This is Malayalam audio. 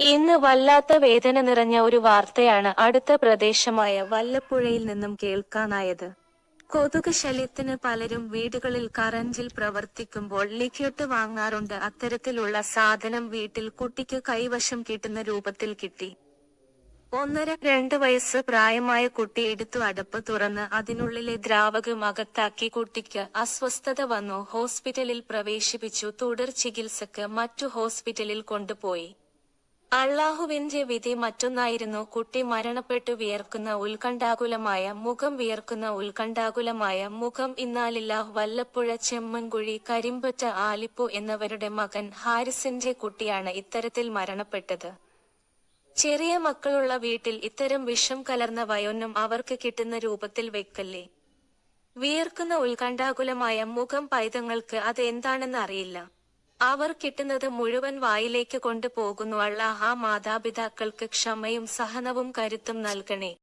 ഇന്ന് വല്ലാത്ത വേദന നിറഞ്ഞ ഒരു വാർത്തയാണ് അടുത്ത പ്രദേശമായ വല്ലപ്പുഴയിൽ നിന്നും കേൾക്കാനായത്. കൊതുക് ശല്യത്തിന് പലരും വീടുകളിൽ കറഞ്ചിൽ പ്രവർത്തിക്കുമ്പോൾ ലിക്വിഡ് വാങ്ങാറുണ്ട്. അത്തരത്തിലുള്ള സാധനം വീട്ടിൽ കുട്ടിക്ക് കൈവശം കിട്ടുന്ന രൂപത്തിൽ കിട്ടി. ഒന്നര രണ്ട് വയസ്സ് പ്രായമായ കുട്ടി എടുത്തു അടപ്പ് തുറന്ന് അതിനുള്ളിലെ ദ്രാവകം അകത്താക്കി കുട്ടിക്ക് അസ്വസ്ഥത വന്നു. ഹോസ്പിറ്റലിൽ പ്രവേശിപ്പിച്ചു. തുടർ ചികിത്സക്ക് മറ്റു ഹോസ്പിറ്റലിൽ കൊണ്ടുപോയി. അള്ളാഹുവിന്റെ വിധി മറ്റൊന്നായിരുന്നു കുട്ടി മരണപ്പെട്ടു വിയർക്കുന്ന ഉത്കണ്ഠാകുലമായ മുഖം വിയർക്കുന്ന ഉത്കണ്ഠാകുലമായ മുഖം. ഇന്നാലില്ലാ വല്ലപ്പുഴ ചെമ്മൻകുഴി കരിമ്പറ്റ ആലിപ്പു എന്നവരുടെ മകൻ ഹാരിസിന്റെ കുട്ടിയാണ് ഇത്തരത്തിൽ മരണപ്പെട്ടത്. ചെറിയ മക്കളുള്ള വീട്ടിൽ ഇത്തരം വിഷം കലർന്ന വയൊന്നും അവർക്ക് കിട്ടുന്ന രൂപത്തിൽ വെക്കല്ലേ? വിയർക്കുന്ന ഉത്കണ്ഠാകുലമായ മുഖം പൈതങ്ങൾക്ക് അത് എന്താണെന്ന് അറിയില്ല അവർ കിട്ടുന്നത് മുഴുവൻ വായിലേക്ക് കൊണ്ടുപോകുന്നു. അള്ളാഹ മാതാപിതാക്കൾക്ക് ക്ഷമയും സഹനവും കരുത്തും നൽകണേ.